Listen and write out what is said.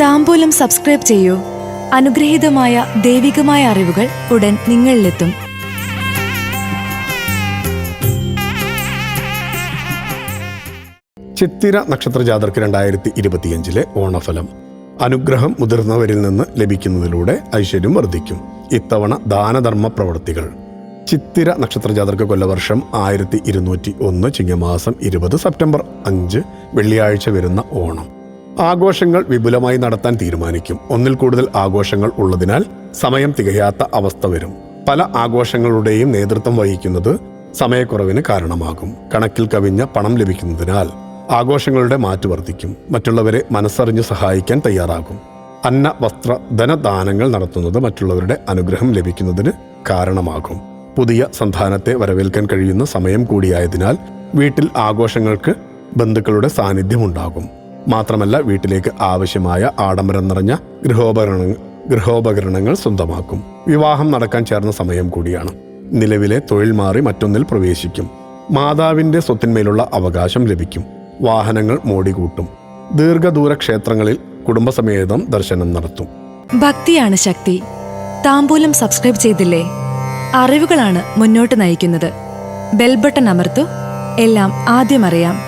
താമ്പൂലം subscribe ചെയ്യൂ. അനുഗ്രഹീതമായ ദൈവികമായ അറിവുകൾ ഉടൻ നിങ്ങളിലെത്തും. ചിത്തിര നക്ഷത്ര ജാതർക്ക് രണ്ടായിരത്തി ഇരുപത്തിയഞ്ചിലെ ഓണഫലം. അനുഗ്രഹം മുതിർന്നവരിൽ നിന്ന് ലഭിക്കുന്നതിലൂടെ ഐശ്വര്യം വർദ്ധിക്കും. ഇത്തവണ ദാനധർമ്മ പ്രവൃത്തികൾ. ചിത്തിര നക്ഷത്ര ജാതർക്ക് കൊല്ലവർഷം ആയിരത്തി ഇരുന്നൂറ്റി ഒന്ന് ചിങ്ങമാസം ഇരുപത് സെപ്റ്റംബർ അഞ്ച് വെള്ളിയാഴ്ച വരുന്ന ഓണം. ആഘോഷങ്ങൾ വിപുലമായി നടത്താൻ തീരുമാനിക്കും. ഒന്നിൽ കൂടുതൽ ആഘോഷങ്ങൾ ഉള്ളതിനാൽ സമയം തികയാത്ത അവസ്ഥ വരും. പല ആഘോഷങ്ങളുടെയും നേതൃത്വം വഹിക്കുന്നത് സമയക്കുറവിന് കാരണമാകും. കണക്കിൽ കവിഞ്ഞ പണം ലഭിക്കുന്നതിനാൽ ആഘോഷങ്ങളുടെ മാറ്റു വർദ്ധിക്കും. മറ്റുള്ളവരെ മനസ്സറിഞ്ഞ് സഹായിക്കാൻ തയ്യാറാകും. അന്ന വസ്ത്ര ധനദാനങ്ങൾ നടത്തുന്നത് മറ്റുള്ളവരുടെ അനുഗ്രഹം ലഭിക്കുന്നതിന് കാരണമാകും. പുതിയ സന്താനത്തെ വരവേൽക്കാൻ കഴിയുന്ന സമയം കൂടിയായതിനാൽ വീട്ടിൽ ആഘോഷങ്ങൾക്ക് ബന്ധുക്കളുടെ സാന്നിധ്യമുണ്ടാകും മാത്രമല്ല വീട്ടിലേക്ക് ആവശ്യമായ ആഡംബരം നിറഞ്ഞ ഗൃഹോപകരണ ഗൃഹോപകരണങ്ങൾ സ്വന്തമാക്കും. വിവാഹം നടക്കാൻ ചേർന്ന സമയം കൂടിയാണ്. നിലവിലെ തൊഴിൽ മാറി മറ്റൊന്നിൽ പ്രവേശിക്കും. മാതാവിന്റെ സ്വത്തിന്മേലുള്ള അവകാശം ലഭിക്കും. വാഹനങ്ങൾ മോടികൂട്ടും. ദീർഘദൂര ക്ഷേത്രങ്ങളിൽ കുടുംബസമേതം ദർശനം നടത്തും. ഭക്തിയാണ് ശക്തി. താമ്പൂലം സബ്സ്ക്രൈബ് ചെയ്തില്ലേ? അറിവുകളാണ് മുന്നോട്ട് നയിക്കുന്നത്. ബെൽബട്ടൺ അമർത്തു. എല്ലാം ആദ്യം അറിയാം.